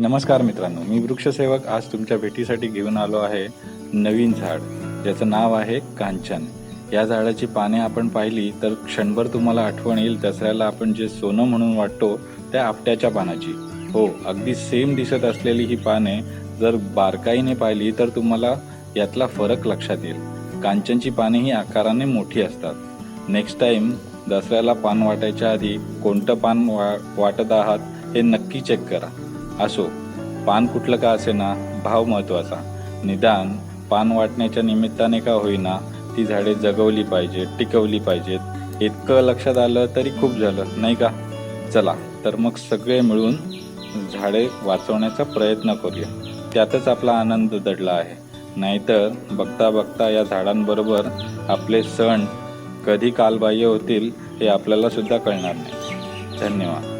नमस्कार मित्रांनो मी वृक्षसेवक आज तुमच्या भेटीसाठी घेऊन आलो आहे नवीन झाड ज्याचं नाव आहे कांचन. या झाडाची पाने आपण पाहिली तर क्षणभर तुम्हाला आठवण येईल दसऱ्याला आपण जे सोनं म्हणून वाटतो त्या आपट्याच्या पानाची. हो अगदी सेम दिसत असलेली ही पाने जर बारकाईने पाहिली तर तुम्हाला यातला फरक लक्षात येईल. कांचनची पाने ही आकाराने मोठी असतात. नेक्स्ट टाइम दसऱ्याला पान वाटायच्या आधी कोणतं पान वा वाटत आहात हे नक्की चेक करा. असो पान कुठलं का असेना भाव महत्त्वाचा. निदान पान वाटण्याच्या निमित्ताने का होईना ती झाडे जगवली पाहिजेत टिकवली पाहिजेत. इतकं लक्षात आलं तरी खूप झालं नाही का? चला तर मग सगळे मिळून झाडे वाचवण्याचा प्रयत्न करूया. त्यातच आपला आनंद दडला आहे. नाहीतर बघता बघता या झाडांबरोबर आपले सण कधी कालबाह्य होतील हे आपल्याला सुद्धा कळणार नाही. धन्यवाद.